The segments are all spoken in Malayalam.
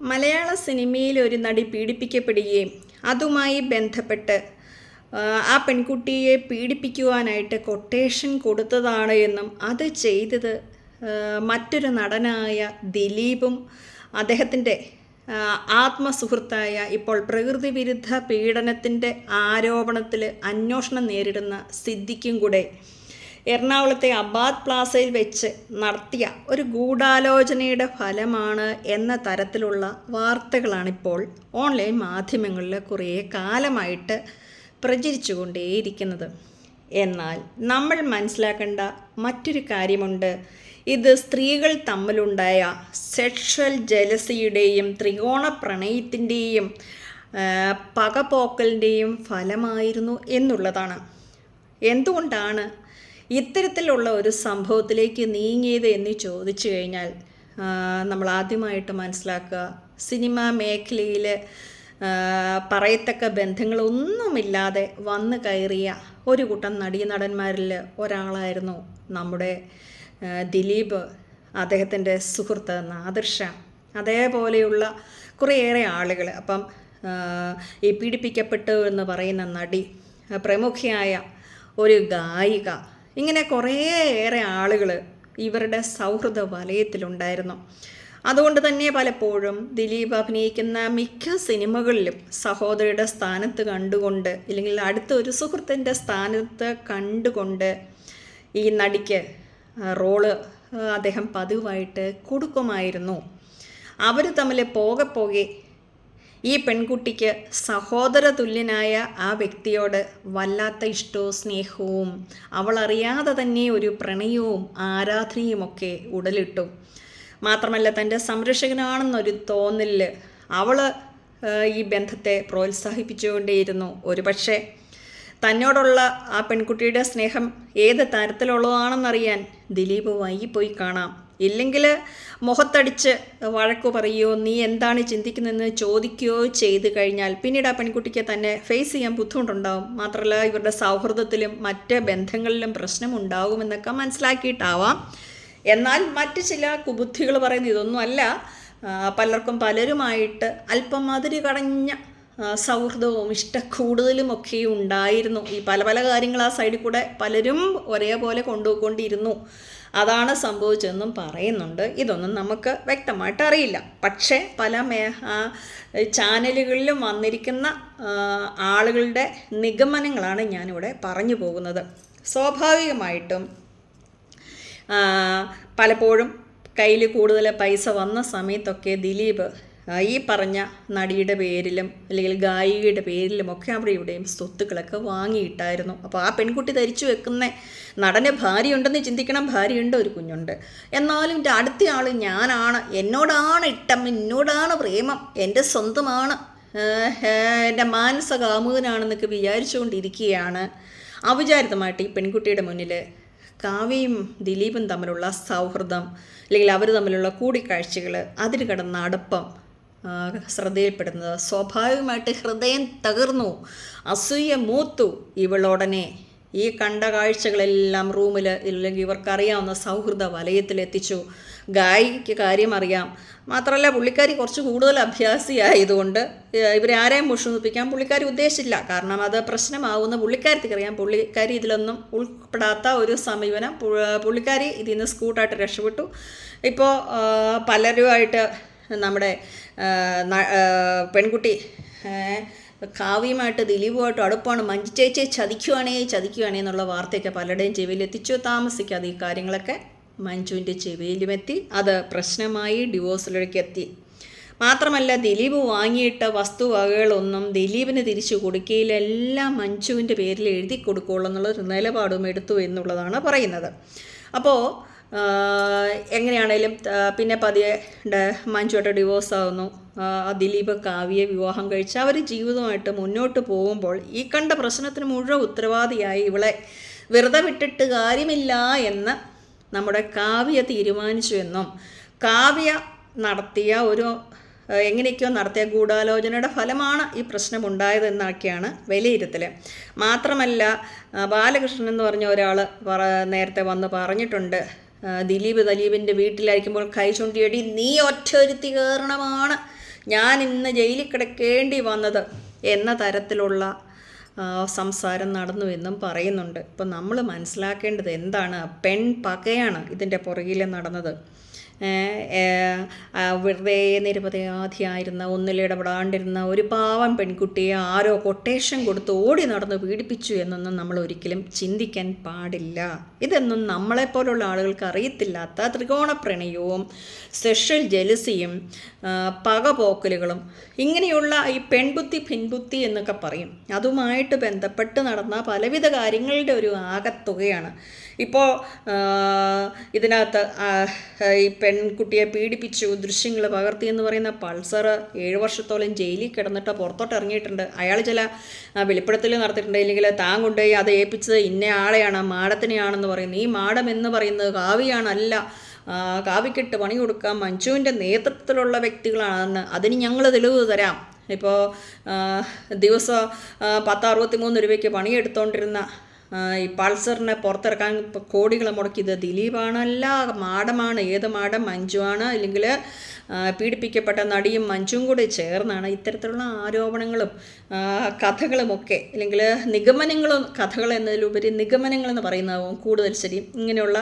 മലയാള സിനിമയിൽ ഒരു നടി പീഡിപ്പിക്കപ്പെടുകയും അതുമായി ബന്ധപ്പെട്ട് ആ, പെൺകുട്ടിയെ പീഡിപ്പിക്കുവാനായിട്ട് കൊട്ടേഷൻ കൊടുത്തതാണ് എന്നും അത് ചെയ്തത് മറ്റൊരു നടനായ ദിലീപും അദ്ദേഹത്തിന്റെ ആത്മസുഹൃത്തായ ഇപ്പോൾ പ്രകൃതി വിരുദ്ധ പീഡനത്തിന്റെ ആരോപണത്തിൽ അന്വേഷണം നേരിടുന്ന സിദ്ദിഖും കൂടെ. എറണാകുളത്തെ അബാദ് പ്ലാസയിൽ വെച്ച് നടത്തിയ ഒരു ഗൂഢാലോചനയുടെ ഫലമാണ് എന്ന തരത്തിലുള്ള വാർത്തകളാണിപ്പോൾ ഓൺലൈൻ മാധ്യമങ്ങളിൽ കുറേ കാലമായിട്ട് പ്രചരിച്ചുകൊണ്ടേയിരിക്കുന്നത്. എന്നാൽ നമ്മൾ മനസ്സിലാക്കേണ്ട മറ്റൊരു കാര്യമുണ്ട്. ഇത് സ്ത്രീകൾ തമ്മിലുണ്ടായ സെക്ഷൽ ജലസിയുടെയും ത്രികോണ പ്രണയത്തിന്റെയും പകപോക്കലിന്റെയും ഫലമായിരുന്നു എന്നുള്ളതാണ്. എന്തുകൊണ്ടാണ് ഇത്തരത്തിലുള്ള ഒരു സംഭവത്തിലേക്ക് നീങ്ങിയത് എന്ന് ചോദിച്ചു കഴിഞ്ഞാൽ നമ്മൾ ആദ്യമായിട്ട് മനസ്സിലാക്കുക സിനിമാ മേഖലയിൽ പറയത്തക്ക ബന്ധങ്ങളൊന്നുമില്ലാതെ വന്നു കയറിയ ഒരു കൂട്ടം നടീനടന്മാരിൽ ഒരാളായിരുന്നു നമ്മുടെ ദിലീപ് അദ്ദേഹത്തിന്റെ സുഹൃത്ത് നാദർഷ അതേപോലെയുള്ള കുറേയേറെ ആളുകൾ. അപ്പം ഈ പീഡിപ്പിക്കപ്പെട്ടു എന്ന് പറയുന്ന നടി പ്രമുഖയായ ഒരു ഗായിക ഇങ്ങനെ കുറേ ഏറെ ആളുകൾ ഇവരുടെ സൗഹൃദ വലയത്തിലുണ്ടായിരുന്നു. അതുകൊണ്ട് തന്നെ പലപ്പോഴും ദിലീപ് അഭിനയിക്കുന്ന മിക്ക സിനിമകളിലും സഹോദരിയുടെ സ്ഥാനത്ത് കണ്ടുകൊണ്ട് അല്ലെങ്കിൽ അടുത്ത ഒരു സുഹൃത്തിന്റെ സ്ഥാനത്ത് കണ്ടുകൊണ്ട് ഈ നടിക്ക് റോൾ അദ്ദേഹം പതിവായിട്ട് കൊടുക്കുമായിരുന്നു. അവർ തമ്മിൽ പോകെ പോകെ ഈ പെൺകുട്ടിക്ക് സഹോദര തുല്യനായ ആ വ്യക്തിയോട് വല്ലാത്ത ഇഷ്ടവും സ്നേഹവും അവൾ അറിയാതെ തന്നെ ഒരു പ്രണയവും ആരാധനയുമൊക്കെ ഉടലിട്ടു. മാത്രമല്ല തന്റെ സംരക്ഷകനാണെന്നൊരു തോന്നലിൽ അവൾ ഈ ബന്ധത്തെ പ്രോത്സാഹിപ്പിച്ചുകൊണ്ടേയിരുന്നു. ഒരു പക്ഷേ തന്നോടുള്ള ആ പെൺകുട്ടിയുടെ സ്നേഹം ഏത് തരത്തിലുള്ളതാണെന്നറിയാൻ ദിലീപ് വൈകിപ്പോയി കാണാം. ഇല്ലെങ്കിൽ മുഖത്തടിച്ച് വഴക്ക് പറയുകയോ നീ എന്താണ് ചിന്തിക്കുന്നതെന്ന് ചോദിക്കുകയോ ചെയ്തു കഴിഞ്ഞാൽ പിന്നീട് ആ പെൺകുട്ടിക്ക് തന്നെ ഫേസ് ചെയ്യാൻ ബുദ്ധിമുട്ടുണ്ടാവും. മാത്രമല്ല ഇവരുടെ സൗഹൃദത്തിലും മറ്റ് ബന്ധങ്ങളിലും പ്രശ്നമുണ്ടാകുമെന്നൊക്കെ മനസ്സിലാക്കിയിട്ടാവാം. എന്നാൽ മറ്റ് ചില കുബുദ്ധികൾ പറയുന്നത് ഇതൊന്നുമല്ല പലർക്കും പലരുമായിട്ട് അല്പം അതിര് കടഞ്ഞ സൗഹൃദവും ഇഷ്ടക്കൂടുതലും ഒക്കെ ഉണ്ടായിരുന്നു. ഈ പല പല കാര്യങ്ങൾ ആ സൈഡിൽ കൂടെ പലരും ഒരേപോലെ കൊണ്ടുപോയിക്കൊണ്ടിരുന്നു. അതാണ് സംഭവിച്ചതെന്നും പറയുന്നുണ്ട്. ഇതൊന്നും നമുക്ക് വ്യക്തമായിട്ട് അറിയില്ല. പക്ഷേ പല മേ ചാനലുകളിലും വന്നിരിക്കുന്ന ആളുകളുടെ നിഗമനങ്ങളാണ് ഞാനിവിടെ പറഞ്ഞു പോകുന്നത്. സ്വാഭാവികമായിട്ടും പലപ്പോഴും കയ്യിൽ കൂടുതൽ പൈസ വന്ന സമയത്തൊക്കെ ദിലീപ് ഈ പറഞ്ഞ നടിയുടെ പേരിലും അല്ലെങ്കിൽ ഗായികയുടെ പേരിലും ഒക്കെ അവിടെ ഇവിടെയും സ്വത്തുക്കളൊക്കെ വാങ്ങിയിട്ടായിരുന്നു. അപ്പോൾ ആ പെൺകുട്ടി ധരിച്ചു വെക്കുന്ന നടന് ഭാര്യയുണ്ടെന്ന് ചിന്തിക്കണം ഭാര്യയുണ്ട് ഒരു കുഞ്ഞുണ്ട്. എന്നാലും അടുത്ത ആൾ ഞാനാണ് എന്നോടാണ് ഇട്ടം എന്നോടാണ് പ്രേമം എന്റെ സ്വന്തമാണ് എന്റെ മാനസ കാമുകനാണെന്നൊക്കെ വിചാരിച്ചുകൊണ്ടിരിക്കുകയാണ്. അവിചാരിതമായിട്ട് ഈ പെൺകുട്ടിയുടെ മുന്നിൽ കാവ്യയും ദിലീപും തമ്മിലുള്ള സൗഹൃദം അല്ലെങ്കിൽ അവർ തമ്മിലുള്ള കൂടിക്കാഴ്ചകൾ അതിന് കിടന്ന അടുപ്പം ശ്രദ്ധയിൽപ്പെടുന്നത്. സ്വാഭാവികമായിട്ട് ഹൃദയം തകർന്നു. അസൂയ മൂത്തു ഇവളുടനെ. ഈ കണ്ട കാഴ്ചകളെല്ലാം റൂമിൽ ഇല്ലെങ്കിൽ ഇവർക്കറിയാവുന്ന സൗഹൃദ വലയത്തിലെത്തിച്ചു ഗായിക്ക് കാര്യം അറിയാം. മാത്രമല്ല പുള്ളിക്കാരി കുറച്ച് കൂടുതൽ അഭ്യാസിയായതുകൊണ്ട് ഇവരെ ആരെയും മുഷിപ്പിക്കാൻ പുള്ളിക്കാരി ഉദ്ദേശിച്ചില്ല. കാരണം അത് പ്രശ്നമാവുന്ന പുള്ളിക്കാരിക്ക് അറിയാം. പുള്ളിക്കാരി ഇതിലൊന്നും ഉൾപ്പെടാത്ത ഒരു സമീപനം പുള്ളിക്കാരി ഇതിൽ നിന്ന് സ്കൂട്ടായിട്ട് രക്ഷപ്പെട്ടു. ഇപ്പോൾ പലരുമായിട്ട് നമ്മുടെ പെൺകുട്ടി കാവ്യമായിട്ട് ദിലീപുമായിട്ട് അടുപ്പാണ്. മഞ്ജു ചതിക്കുവാണേ ചതിക്കുവാണേ എന്നുള്ള വാർത്തയൊക്കെ പലരുടെയും ചെവിയിൽ എത്തിച്ചു താമസിക്കാതെ ഈ കാര്യങ്ങളൊക്കെ മഞ്ജുവിന്റെ ചെവിയിലുമെത്തി. അത് പ്രശ്നമായി ഡിവോഴ്സിലേക്ക് എത്തി. മാത്രമല്ല ദിലീപ് വാങ്ങിയിട്ട വസ്തുവകകളൊന്നും ദിലീപിന് തിരിച്ചു കൊടുക്കുകയില്ല. എല്ലാം മഞ്ജുവിന്റെ പേരിൽ എഴുതി കൊടുക്കുകയുള്ളൂ എന്നുള്ളൊരു നിലപാടും എടുത്തു എന്നുള്ളതാണ് പറയുന്നത്. അപ്പോൾ എങ്ങനെയാണേലും പിന്നെ പതിയെ മഞ്ജുവായിട്ട് ഡിവോഴ്സ് ആവുന്നു. ദിലീപ് കാവ്യെ വിവാഹം കഴിച്ച് അവർ ജീവിതമായിട്ട് മുന്നോട്ട് പോകുമ്പോൾ ഈ കണ്ട പ്രശ്നത്തിന് മുഴുവൻ ഉത്തരവാദിയായി ഇവളെ വെറുതെ വിട്ടിട്ട് കാര്യമില്ല എന്ന് നമ്മുടെ കാവ്യ തീരുമാനിച്ചു എന്നും കാവ്യ നടത്തിയ ഒരു എങ്ങനെയൊക്കെയോ നടത്തിയ ഗൂഢാലോചനയുടെ ഫലമാണ് ഈ പ്രശ്നമുണ്ടായതെന്നൊക്കെയാണ് വിലയിരുത്തൽ മാത്രമല്ല ബാലകൃഷ്ണൻ എന്ന് പറഞ്ഞ ഒരാൾ നേരത്തെ വന്ന് പറഞ്ഞിട്ടുണ്ട് ദിലീപ് ദലീപിന്റെ വീട്ടിലായിരിക്കുമ്പോൾ കൈ ചൂണ്ടിയടി നീ ഒറ്റൊരുത്തി കയറണമാണ് ഞാൻ ഇന്ന് ജയിലിൽ കിടക്കേണ്ടി വന്നത് എന്ന തരത്തിലുള്ള സംസാരം നടന്നു എന്നും പറയുന്നുണ്ട്. ഇപ്പം നമ്മൾ മനസ്സിലാക്കേണ്ടത് എന്താണ്? പെൺ പകയാണ് ഇതിന്റെ പുറകിൽ നടന്നത്. വെറുതെ നിരപരാധിയായിരുന്ന ഒന്നിലിടപെടാണ്ടിരുന്ന ഒരു പാവം പെൺകുട്ടിയെ ആരോ കൊട്ടേഷൻ കൊടുത്ത് ഓടി നടന്ന് പീഡിപ്പിച്ചു എന്നൊന്നും നമ്മൾ ഒരിക്കലും ചിന്തിക്കാൻ പാടില്ല. ഇതൊന്നും നമ്മളെപ്പോലുള്ള ആളുകൾക്ക് അറിയത്തില്ലാത്ത ത്രികോണ പ്രണയവും സെഷൽ ജലസിയും പകപോക്കലുകളും ഇങ്ങനെയുള്ള ഈ പെൺബുദ്ധി പിൻബുദ്ധി എന്നൊക്കെ പറയും. അതുമായിട്ട് ബന്ധപ്പെട്ട് നടന്ന പലവിധ കാര്യങ്ങളുടെ ഒരു ആകത്തുകയാണ്. ഇപ്പോൾ ഇതിനകത്ത് ഈ പെൺകുട്ടിയെ പീഡിപ്പിച്ചു ദൃശ്യങ്ങൾ പകർത്തി എന്ന് പറയുന്ന പൾസർ ഏഴ് വർഷത്തോളം ജയിലിൽ കിടന്നിട്ട് പുറത്തോട്ട് ഇറങ്ങിയിട്ടുണ്ട്. അയാൾ ചില വെളിപ്പെടുത്തൽ നടത്തിയിട്ടുണ്ട്. ഇല്ലെങ്കിൽ താൻ കൊണ്ടുപോയി അത് ഏൽപ്പിച്ചത് ഇന്ന ആളെയാണ് മാഡത്തിനെയാണെന്ന് പറയുന്നത് ഈ മാഡം എന്ന് പറയുന്നത് കാവിയാണല്ല കാവിക്കിട്ട് പണി കൊടുക്കാൻ മഞ്ജുവിന്റെ നേതൃത്വത്തിലുള്ള വ്യക്തികളാണെന്ന്. അതിന് ഞങ്ങൾ തെളിവ് തരാം. ഇപ്പോൾ ദിവസം പത്ത് അറുപത്തി മൂന്ന് രൂപയ്ക്ക് പണിയെടുത്തുകൊണ്ടിരുന്ന ഈ പൾസറിനെ പുറത്തിറക്കാൻ കോടികൾ മുടക്കിയത് ദിലീപാണല്ല മാഡമാണ് ഏത് മാഡം? മഞ്ജുവാണ്. അല്ലെങ്കിൽ പീഡിപ്പിക്കപ്പെട്ട നടിയും മഞ്ജും കൂടി ചേർന്നാണ് ഇത്തരത്തിലുള്ള ആരോപണങ്ങളും കഥകളും കഥകളുമൊക്കെ. അല്ലെങ്കിൽ നിഗമനങ്ങളും കഥകൾ എന്നതിലുപരി നിഗമനങ്ങൾ എന്ന് പറയുന്നതാവും കൂടുതൽ ശരി. ഇങ്ങനെയുള്ള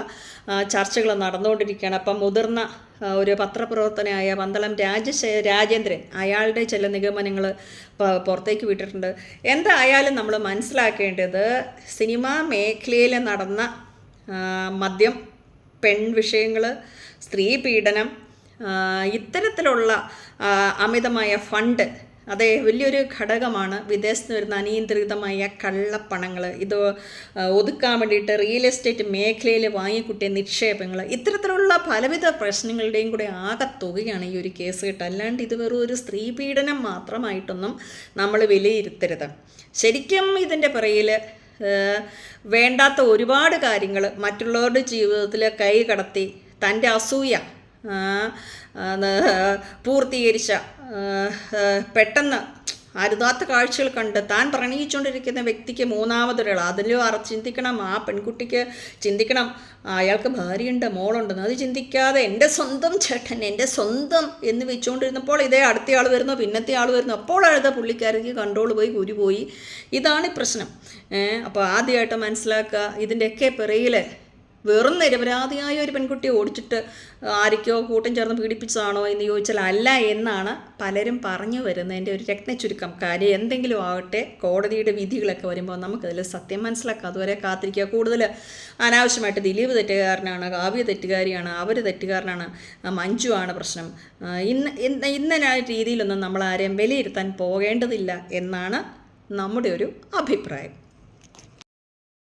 ചർച്ചകൾ നടന്നുകൊണ്ടിരിക്കുകയാണ്. അപ്പം മുതിർന്ന ഒരു പത്രപ്രവർത്തനയായ പന്തളം രാജശേ രാജേന്ദ്രൻ അയാളുടെ ചില നിഗമനങ്ങൾ പുറത്തേക്ക് വിട്ടിട്ടുണ്ട്. എന്തായാലും നമ്മൾ മനസ്സിലാക്കേണ്ടത് സിനിമാ മേഖലയിൽ നടന്ന മദ്യം പെൺ വിഷയങ്ങൾ സ്ത്രീ പീഡനം ഇത്തരത്തിലുള്ള അമിതമായ ഫണ്ട് അതെ വലിയൊരു ഘടകമാണ് വിദേശത്ത് വരുന്ന അനിയന്ത്രിതമായ കള്ളപ്പണങ്ങൾ. ഇത് ഒതുക്കാൻ വേണ്ടിയിട്ട് റിയൽ എസ്റ്റേറ്റ് മേഖലയിൽ വാങ്ങിക്കൂട്ടിയ നിക്ഷേപങ്ങൾ. ഇത്തരത്തിലുള്ള പലവിധ പ്രശ്നങ്ങളുടെയും കൂടെ ആകത്തുകയാണ് ഈ ഒരു കേസ് കേട്ട്. അല്ലാണ്ട് ഇത് വെറും ഒരു സ്ത്രീ പീഡനം മാത്രമായിട്ടൊന്നും നമ്മൾ വിലയിരുത്തരുത്. ശരിക്കും ഇതിന്റെ പുറയിൽ വേണ്ടാത്ത ഒരുപാട് കാര്യങ്ങൾ മറ്റുള്ളവരുടെ ജീവിതത്തിൽ കൈ കടത്തി തന്റെ അസൂയ പൂർത്തീകരിച്ച പെട്ടെന്ന് അരുതാത്ത കാഴ്ചകൾ കണ്ട് താൻ പ്രണയിച്ചുകൊണ്ടിരിക്കുന്ന വ്യക്തിക്ക് മൂന്നാമതൊരാൾ അതിലും അറ ചിന്തിക്കണം ആ പെൺകുട്ടിക്ക് ചിന്തിക്കണം. അയാൾക്ക് ഭാര്യയുണ്ട് മോളുണ്ടെന്ന്. അത് ചിന്തിക്കാതെ എന്റെ സ്വന്തം ചേട്ടൻ എന്റെ സ്വന്തം എന്ന് വെച്ചുകൊണ്ടിരുന്നപ്പോൾ ഇതേ അടുത്ത ആൾ വരുന്നു പിന്നത്തെ ആൾ വരുന്നു. അപ്പോൾ അഴുത പുള്ളിക്കാരിക്ക് കൺട്രോൾ പോയി ഗുരു പോയി. ഇതാണ് പ്രശ്നം. അപ്പോൾ ആദ്യമായിട്ട് മനസ്സിലാക്കുക ഇതിന്റെയൊക്കെ പിറയിൽ വെറും നിരപരാധിയായ ഒരു പെൺകുട്ടിയെ ഓടിച്ചിട്ട് ആരൊക്കെയോ കൂട്ടം ചേർന്ന് പീഡിപ്പിച്ചതാണോ എന്ന് ചോദിച്ചാൽ അല്ല എന്നാണ് പലരും പറഞ്ഞു വരുന്നതിന്റെ ഒരു രത്നച്ചുരുക്കം. കാര്യം എന്തെങ്കിലും ആകട്ടെ കോടതിയുടെ വിധികളൊക്കെ വരുമ്പോൾ നമുക്കതിൽ സത്യം മനസ്സിലാക്കാം. അതുവരെ കാത്തിരിക്കുക. കൂടുതൽ അനാവശ്യമായിട്ട് ദിലീപ് തെറ്റുകാരനാണ് കാവ്യ തെറ്റുകാരിയാണ് അവർ തെറ്റുകാരനാണ് മഞ്ജു ആണ് പ്രശ്നം. ഇന്ന് ഇന്ന രീതിയിലൊന്നും നമ്മൾ ആരെയും വിലയിരുത്താൻ പോകേണ്ടതില്ല എന്നാണ് നമ്മുടെ ഒരു അഭിപ്രായം.